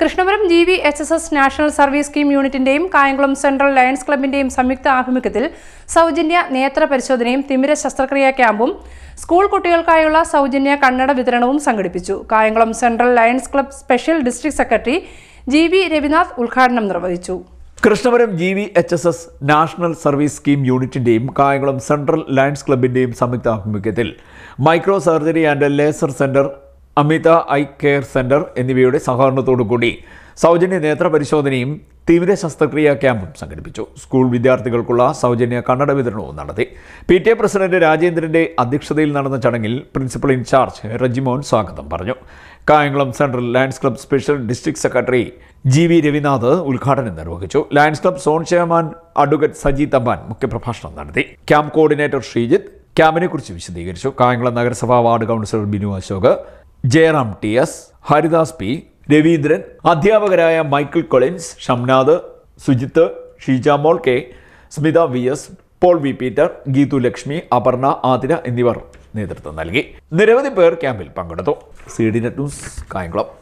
Krishnapuram G V H S S national service scheme യൂണിറ്റിന്റെയും Kayamkulam central lions ക്ലബിന്റെയും സംയുക്ത ആഭിമുഖ്യത്തിൽ സൗജന്യ നേത്ര പരിശോധനയും തിമിര ശസ്ത്രക്രിയാ ക്യാമ്പും സ്കൂൾ കുട്ടികൾക്കായുള്ള സൗജന്യ കണ്ണട വിതരണവും സംഘടിപ്പിച്ചു. Kayamkulam central lions club special district secretary G V Ravinath ഉദ്ഘാടനം നിർവഹിച്ചു. Krishnapuram G V H S S national service scheme യൂണിറ്റിന്റെയും Kayamkulam central lions ക്ലബിന്റെയും സംയുക്ത ആഭിമുഖ്യത്തിൽ micro surgery and laser centre Amitha eye care centre എന്നിവയുടെ സഹകരണത്തോടു കൂടി സൗജന്യ നേത്ര പരിശോധനയും തീവ്ര ശസ്ത്രക്രിയാ ക്യാമ്പും സംഘടിപ്പിച്ചു. സ്കൂൾ വിദ്യാർത്ഥികൾക്കുള്ള സൗജന്യ കണ്ണട വിതരണവും നടത്തി. പി ടി എ പ്രസിഡന്റ് രാജേന്ദ്രന്റെ അധ്യക്ഷതയിൽ നടന്ന ചടങ്ങിൽ പ്രിൻസിപ്പൽ ഇൻചാർജ് റജിമോൻ സ്വാഗതം പറഞ്ഞു. Kayamkulam central lions club special district secretary G V Ravinath ഉദ്ഘാടനം നിർവഹിച്ചു. Lions club zone chairman advocate Saji Thampan മുഖ്യപ്രഭാഷണം നടത്തി. ക്യാമ്പ് കോർഡിനേറ്റർ ശ്രീജിത്ത് ക്യാമ്പിനെ കുറിച്ച് വിശദീകരിച്ചു. കായംകുളം നഗരസഭാ ward councillor Binu Ashok Jayaram T S Haridas P Raveendran അധ്യാപകരായ Michael Collins Shamnad Sujith Sheejamol K Smitha V S Paul V Peter Geethu Lakshmi Aparna Athira എന്നിവർ നേതൃത്വം നൽകി. നിരവധി പേർ ക്യാമ്പിൽ പങ്കെടുത്തു. C D net news Kayamkulam.